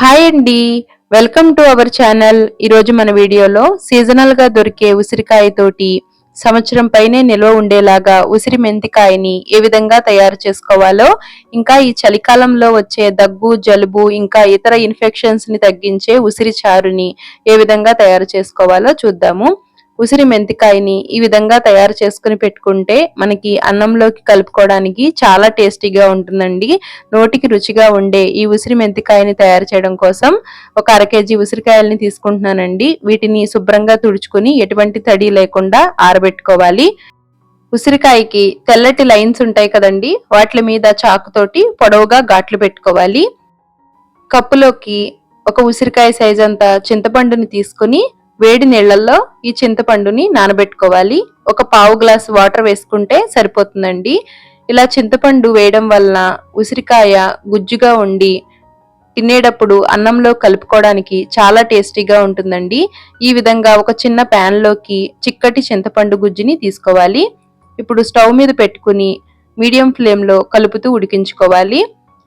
Hi అండి. Welcome to our channel. ఈరోజు మన వీడియోలో సీజనల్గా దొరికే ఉసిరికాయతోటి సంవత్సరం పైనే నిల్వ ఉండేలాగా ఉసిరి మెంతికాయని ఏ విధంగా తయారు చేసుకోవాలో ఇంకా ఈ చలికాలంలో వచ్చే దగ్గు జలుబు ఇంకా ఇతర ఇన్ఫెక్షన్స్ని తగ్గించే ఉసిరి చారుని ఏ విధంగా తయారు చేసుకోవాలో చూద్దాము. ఉసిరి మెంతికాయని ఈ విధంగా తయారు చేసుకుని పెట్టుకుంటే మనకి అన్నంలోకి కలుపుకోవడానికి చాలా టేస్టీగా ఉంటుందండి. నోటికి రుచిగా ఉండే ఈ ఉసిరి మెంతికాయని తయారు చేయడం కోసం ఒక అర కేజీ ఉసిరికాయల్ని తీసుకుంటున్నానండి. వీటిని శుభ్రంగా తుడుచుకుని ఎటువంటి తడి లేకుండా ఆరబెట్టుకోవాలి. ఉసిరికాయకి తెల్లటి లైన్స్ ఉంటాయి కదండి వాటి మీద చాకుతోటి పొడవుగా ఘాట్లు పెట్టుకోవాలి. కప్పులోకి ఒక ఉసిరికాయ సైజ్ అంత చింతపండుని తీసుకుని వేడి నీళ్ళలో ఈ చింతపండుని నానబెట్టుకోవాలి. ఒక పావు గ్లాస్ వాటర్ వేసుకుంటే సరిపోతుందండి. ఇలా చింతపండు వేయడం వలన ఉసిరికాయ గుజ్జుగా ఉండి తినేటప్పుడు అన్నంలో కలుపుకోవడానికి చాలా టేస్టీగా ఉంటుందండి. ఈ విధంగా ఒక చిన్న ప్యాన్లోకి చిక్కటి చింతపండు గుజ్జుని తీసుకోవాలి. ఇప్పుడు స్టవ్ మీద పెట్టుకుని మీడియం ఫ్లేమ్లో కలుపుతూ ఉడికించుకోవాలి.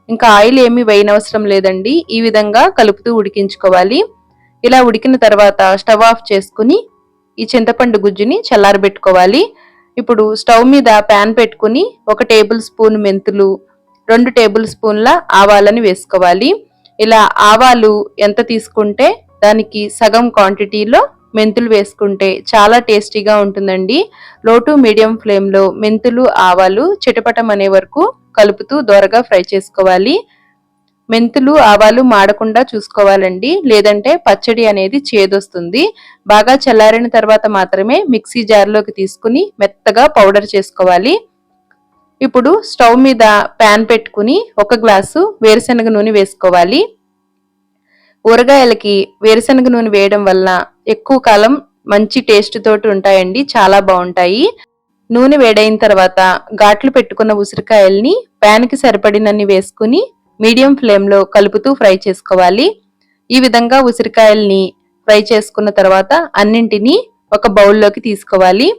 ఇంకా ఆయిల్ ఏమీ వేయనవసరం లేదండి. ఈ విధంగా కలుపుతూ ఉడికించుకోవాలి. ఇలా ఉడికిన తర్వాత స్టవ్ ఆఫ్ చేసుకుని ఈ చింతపండు గుజ్జుని చల్లారబెట్టుకోవాలి. ఇప్పుడు స్టవ్ మీద ప్యాన్ పెట్టుకుని ఒక టేబుల్ స్పూన్ మెంతులు రెండు టేబుల్ స్పూన్ల ఆవాలని వేసుకోవాలి. ఇలా ఆవాలు ఎంత తీసుకుంటే దానికి సగం క్వాంటిటీలో మెంతులు వేసుకుంటే చాలా టేస్టీగా ఉంటుందండి. లో టు మీడియం ఫ్లేమ్లో మెంతులు ఆవాలు చిటపటం అనే వరకు కలుపుతూ దోరగా ఫ్రై చేసుకోవాలి. మెంతులు ఆవాలు మాడకుండా చూసుకోవాలండి. లేదంటే పచ్చడి అనేది చేదొస్తుంది. బాగా చల్లారిన తర్వాత మాత్రమే మిక్సీ జార్లోకి తీసుకుని మెత్తగా పౌడర్ చేసుకోవాలి. ఇప్పుడు స్టవ్ మీద ప్యాన్ పెట్టుకుని ఒక గ్లాసు వేరుశనగ నూనె వేసుకోవాలి. ఊరగాయలకి వేరుశనగ నూనె వేయడం వల్ల ఎక్కువ కాలం మంచి టేస్ట్ తోటి ఉంటాయండి. చాలా బాగుంటాయి. నూనె వేడైన తర్వాత ఘాట్లు పెట్టుకున్న ఉసిరికాయల్ని ప్యాన్కి సరిపడినన్ని వేసుకుని మీడియం ఫ్లేమ్లో కలుపుతూ ఫ్రై చేసుకోవాలి. ఈ విధంగా ఉసిరికాయల్ని ఫ్రై చేసుకున్న తర్వాత అన్నింటినీ ఒక బౌల్లోకి తీసుకోవాలి.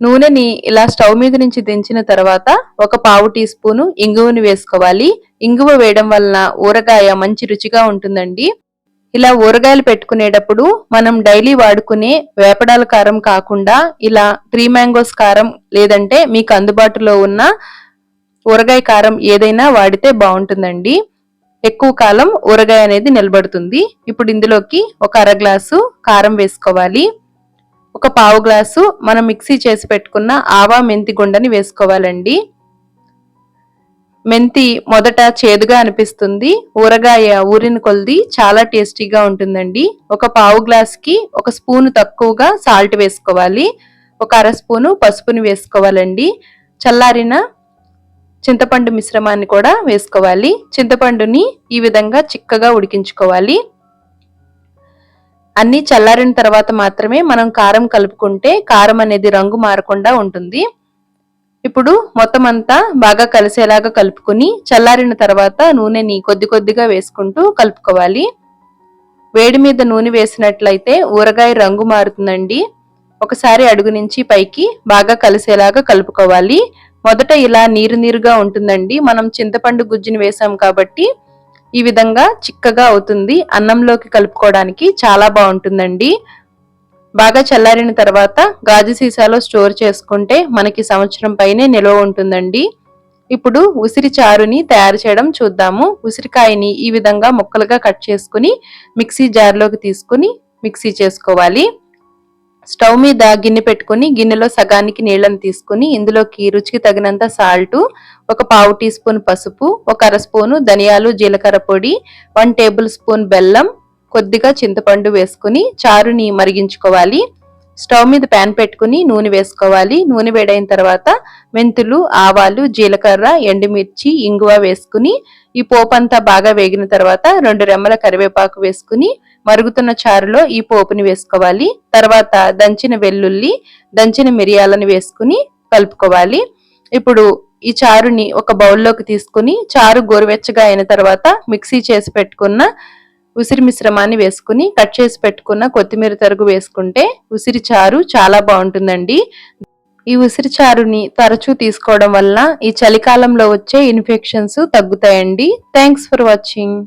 నూనెని ఇలా స్టవ్ మీద నుంచి దించిన తర్వాత ఒక పావు టీ స్పూను ఇంగువని వేసుకోవాలి. ఇంగువ వేయడం వలన ఊరగాయ మంచి రుచిగా ఉంటుందండి. ఇలా ఊరగాయలు పెట్టుకునేటప్పుడు మనం డైలీ వాడుకునే వేపడాల కారం కాకుండా ఇలా త్రీ మ్యాంగోస్ కారం లేదంటే మీకు అందుబాటులో ఉన్న ఊరగాయ కారం ఏదైనా వాడితే బాగుంటుందండి. ఎక్కువ కాలం ఊరగాయ అనేది నిలబడుతుంది. ఇప్పుడు ఇందులోకి ఒక అర గ్లాసు కారం వేసుకోవాలి. ఒక పావు గ్లాసు మనం మిక్సీ చేసి పెట్టుకున్న ఆవా మెంతి గుండని వేసుకోవాలండి. మెంతి మొదట చేదుగా అనిపిస్తుంది. ఊరగాయ ఊరిన కొలిది చాలా టేస్టీగా ఉంటుందండి. ఒక పావు గ్లాస్కి ఒక స్పూన్ తక్కువగా సాల్ట్ వేసుకోవాలి. ఒక అర స్పూను పసుపుని వేసుకోవాలండి. చల్లారిన చింతపండు మిశ్రమాన్ని కూడా వేసుకోవాలి. చింతపండుని ఈ విధంగా చిక్కగా ఉడికించుకోవాలి. అన్ని చల్లారిన తర్వాత మాత్రమే మనం కారం కలుపుకుంటే కారం అనేది రంగు మారకుండా ఉంటుంది. ఇప్పుడు మొత్తం అంతా బాగా కలిసేలాగా కలుపుకుని చల్లారిన తర్వాత నూనెని కొద్ది కొద్దిగా వేసుకుంటూ కలుపుకోవాలి. వేడి మీద నూనె వేసినట్లయితే ఊరగాయ రంగు మారుతుందండి. ఒకసారి అడుగు నుంచి పైకి బాగా కలిసేలాగా కలుపుకోవాలి. మొదట ఇలా నీరు నీరుగా ఉంటుందండి. మనం చింతపండు గుజ్జుని వేసాం కాబట్టి ఈ విధంగా చిక్కగా అవుతుంది. అన్నంలోకి కలుపుకోవడానికి చాలా బాగుంటుందండి. బాగా చల్లారిన తర్వాత గాజు సీసాలో స్టోర్ చేసుకుంటే మనకి సంవత్సరం పైనే నిల్వ ఉంటుందండి. ఇప్పుడు ఉసిరి చారుని తయారు చేయడం చూద్దాము. ఉసిరికాయని ఈ విధంగా ముక్కలుగా కట్ చేసుకుని మిక్సీ జార్లోకి తీసుకుని మిక్సీ చేసుకోవాలి. స్టవ్ మీద గిన్నె పెట్టుకుని గిన్నెలో సగానికి నీళ్ళని తీసుకుని ఇందులోకి రుచికి తగినంత సాల్ట్ ఒక పావు టీ స్పూన్ పసుపు ఒక అర స్పూను ధనియాలు జీలకర్ర పొడి వన్ టేబుల్ స్పూన్ బెల్లం కొద్దిగా చింతపండు వేసుకుని చారుని మరిగించుకోవాలి. స్టవ్ మీద ప్యాన్ పెట్టుకుని నూనె వేసుకోవాలి. నూనె వేడైన తర్వాత మెంతులు ఆవాలు జీలకర్ర ఎండుమిర్చి ఇంగువ వేసుకుని ఈ పోపు అంతా బాగా వేగిన తర్వాత రెండు రెమ్మల కరివేపాకు వేసుకుని మరుగుతున్న చారులో ఈ పోపుని వేసుకోవాలి. తర్వాత దంచిన వెల్లుల్లి దంచిన మిరియాలను వేసుకుని కలుపుకోవాలి. ఇప్పుడు ఈ చారుని ఒక బౌల్లోకి తీసుకుని చారు గోరువెచ్చగా అయిన తర్వాత మిక్సీ చేసి పెట్టుకున్న ఉసిరి మిశ్రమాన్ని వేసుకుని కట్ చేసి పెట్టుకున్న కొత్తిమీర తరుగు వేసుకుంటే ఉసిరి చారు చాలా బాగుంటుందండి. ఈ ఉసిరి చారుని తరచూ తీసుకోవడం వల్ల ఈ చలికాలంలో వచ్చే ఇన్ఫెక్షన్స్ తగ్గుతాయండి. Thanks for watching.